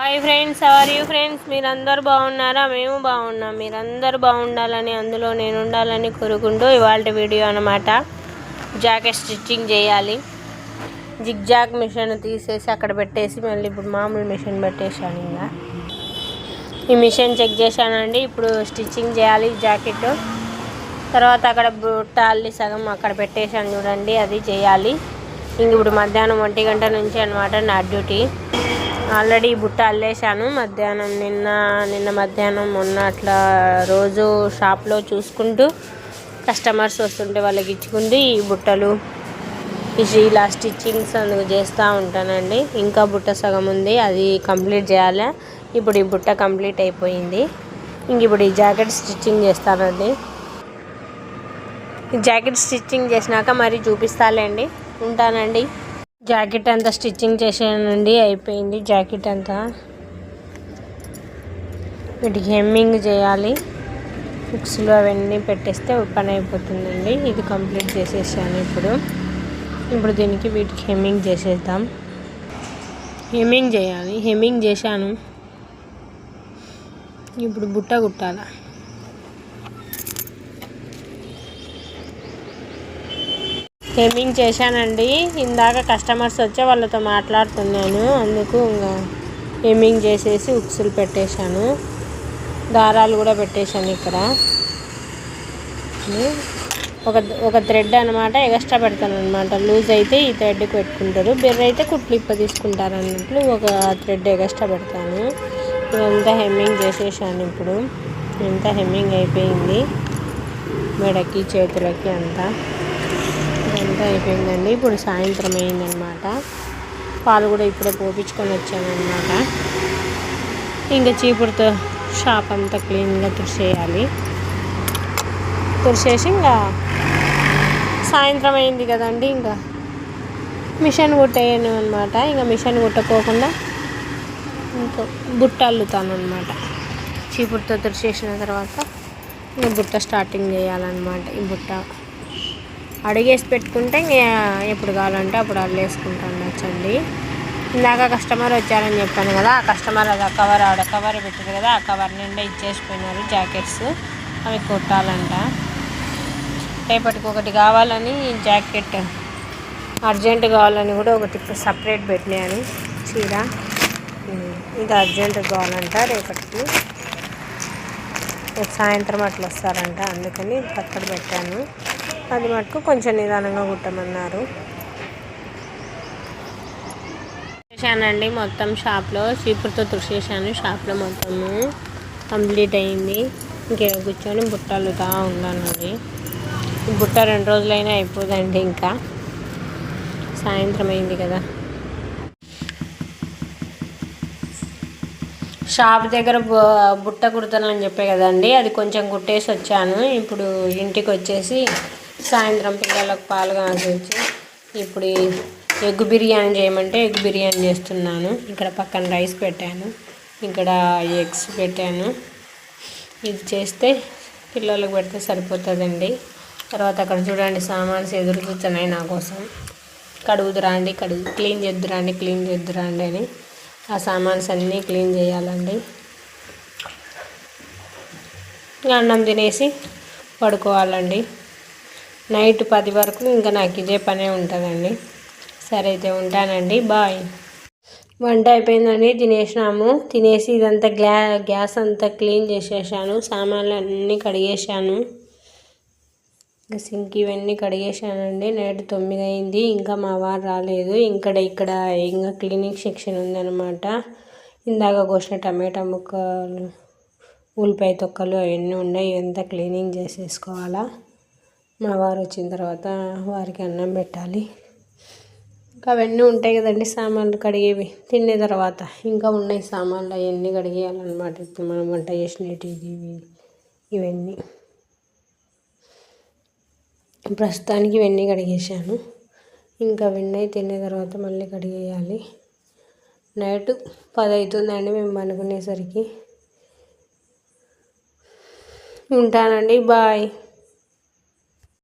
Hi friends how are you friends మీరందరూ బాగున్నారా? మేము బాగున్నాం. మీరందరూ బాగుండాలని అందులో నేను ఉండాలని కోరుకుంటూ ఇవాళ వీడియో అనమాట జాకెట్ స్టిచ్చింగ్ చేయాలి. జిగ్ జాగ్ మిషన్ తీసేసి అక్కడ పెట్టేసి మళ్ళీ ఇప్పుడు మామూలు మిషన్ పెట్టేశాను ఇంకా. ఈ మిషన్ చెక్ చేశానండి. ఇప్పుడు స్టిచ్చింగ్ చేయాలి జాకెట్. తర్వాత అక్కడ బుట్టాలి సగం అక్కడ పెట్టేశాను చూడండి అది చేయాలి. ఇంక ఇప్పుడు మధ్యాహ్నం ఒంటి గంట నుంచి అనమాట నా డ్యూటీ. ఆల్రెడీ బుట్ట అల్లేశాను. మధ్యాహ్నం నిన్న నిన్న మధ్యాహ్నం మొన్న అట్లా రోజు షాప్లో చూసుకుంటూ కస్టమర్స్ వస్తుంటే వాళ్ళకి ఇచ్చుకుంటూ ఈ బుట్టలు. ఇలా స్టిచ్చింగ్స్ అందుకు చేస్తూ ఉంటానండి. ఇంకా బుట్ట సగం ఉంది అది కంప్లీట్ చేయాలి. ఇప్పుడు ఈ బుట్ట కంప్లీట్ అయిపోయింది. ఇంక ఇప్పుడు ఈ జాకెట్ స్టిచ్చింగ్ చేస్తానండి. ఈ జాకెట్ స్టిచ్చింగ్ చేసినాక మరి చూపిస్తాలేండి. ఉంటానండి. జాకెట్ అంతా స్టిచ్చింగ్ చేసానండి అయిపోయింది జాకెట్ అంతా. వీటికి హెమ్మింగ్ చేయాలి. ఫిక్స్లు అవన్నీ పెట్టేస్తే పని అయిపోతుందండి. ఇది కంప్లీట్ చేసేసాను ఇప్పుడు. ఇప్పుడు దీనికి వీటికి హెమ్మింగ్ చేసేద్దాం. హెమ్మింగ్ చేయాలి. హెమ్మింగ్ చేశాను. ఇప్పుడు బుట్ట కుట్టాలా? హెమ్మింగ్ చేశానండి. ఇందాక కస్టమర్స్ వచ్చే వాళ్ళతో మాట్లాడుతున్నాను. అందుకు ఇంకా హెమ్మింగ్ చేసేసి ఉక్సులు పెట్టేశాను. దారాలు కూడా పెట్టేశాను ఇక్కడ. ఒక ఒక థ్రెడ్ అనమాట ఎక్స్ట్రా పెడతాను అనమాట లూజ్ అయితే ఈ థ్రెడ్కి పెట్టుకుంటారు. బెర్ర అయితే కుట్లిప్ప తీసుకుంటారు అన్నట్లు ఒక థ్రెడ్ ఎక్స్ట్రా పెడతాను. ఇదంతా హెమ్మింగ్ చేసేసాను ఇప్పుడు. ఇంత హెమ్మింగ్ అయిపోయింది. మెడకి చేతులకి అంతా. అంతా అయిపోయిందండి. ఇప్పుడు సాయంత్రం అయిందనమాట. పాలు కూడా ఇప్పుడే పోపించుకొని వచ్చానమాట ఇంకా చీపురుతో షాప్ అంతా క్లీన్గా తుడిచేయాలి. తుడిచేసి ఇంకా సాయంత్రం అయింది కదండి ఇంకా. మిషన్ కుట్టేయను అనమాట. ఇంకా మిషన్ కుట్టకోకుండా ఇంకా బుట్ట అల్లుతాను అనమాట చీపురుతో తుడిచేసిన తర్వాత ఇంకా బుట్ట స్టార్టింగ్ చేయాలన్నమాట ఈ బుట్ట. అడిగేసి పెట్టుకుంటే ఎప్పుడు కావాలంటే అప్పుడు అల్లేసుకుంటాను నచ్చండి. ఇందాక కస్టమర్ వచ్చారని చెప్పాను కదా ఆ కస్టమర్ అది ఆ కవర్ ఆడ కవర్ పెట్టారు కదా ఆ కవర్ నిండా ఇచ్చేసిపోయినారు జాకెట్స్. అవి కుట్టాలంట. రేపటికి ఒకటి కావాలని జాకెట్ అర్జెంట్ కావాలని కూడా ఒకటి సపరేట్ పెట్టినాను. చీర. ఇది అర్జెంట్ కావాలంట రేపటికి. సాయంత్రం అట్లా వస్తారంట అందుకని పక్కన పెట్టాను. అది మటుకు కొంచెం నిదానంగా కుట్టమన్నారు. చేశానండి మొత్తం షాప్లో చీపురుతో తుడిచేసాను షాప్లో మొత్తము కంప్లీట్ అయింది. ఇంకే కూర్చొని బుట్టలుతా ఉన్నానండి బుట్ట రెండు రోజులైనా అయిపోదండి ఇంకా. సాయంత్రం అయింది కదా. షాప్ దగ్గర బుట్ట కుడతానని చెప్పే కదండి అది కొంచెం కుట్టేసి వచ్చాను ఇప్పుడు ఇంటికి వచ్చేసి సాయంత్రం పిల్లలకు పాలు కాగించి ఇప్పుడు ఎగ్ బిర్యానీ చేయమంటే ఎగ్ బిర్యానీ చేస్తున్నాను. ఇక్కడ పక్కన రైస్ పెట్టాను. ఇక్కడ ఎగ్స్ పెట్టాను. ఇది చేస్తే పిల్లలకు పెడితే సరిపోతుందండి. తర్వాత అక్కడ చూడండి సామాన్స్ ఎదురు కూర్చున్నాయి నా కోసం. కడుగుదురాండి కడుగు క్లీన్ చేద్దురాండి క్లీన్ చేద్దురాండి అని ఆ సామాన్స్ అన్నీ క్లీన్ చేయాలండి. అన్నం తినేసి పడుకోవాలండి. నైట్ పది వరకు ఇంకా నాకు ఇదే పనే ఉంటుందండి. సరే అయితే ఉంటానండి. బాయ్. వంట అయిపోయిందండి తినేసినాము. తినేసి ఇదంతా గ్లా గ్యాస్ అంతా క్లీన్ చేసేసాను. సామాన్లు అన్నీ కడిగేసాను. ఇంకా సింక్ ఇవన్నీ కడిగేసానండి. నైట్ తొమ్మిది అయింది. ఇంకా మా వారు రాలేదు. ఇక్కడ ఇక్కడ ఇంకా క్లీనింగ్ సెక్షన్ ఉందన్నమాట. ఇందాక కోసిన టమాటా ముక్కలు ఉల్లిపాయ తొక్కలు అవన్నీ ఉన్నాయి. ఇవంతా క్లీనింగ్ చేసేసుకోవాలా. మా వారు వచ్చిన తర్వాత వారికి అన్నం పెట్టాలి. ఇంకా అవన్నీ ఉంటాయి కదండి సామాన్లు కడిగేవి. తిన్న తర్వాత ఇంకా ఉన్నాయి సామాన్లు అవన్నీ కడిగేయాలన్నమాట. ఇప్పుడు మనం వంట చేసినవి ఇవన్నీ. ప్రస్తుతానికి ఇవన్నీ కడిగేసాను ఇంకా అవన్నీ తిన్న తర్వాత మళ్ళీ కడిగేయాలి. నైట్ పది అవుతుందండి మేము పనుకునేసరికి. ఉంటానండి బాయ్.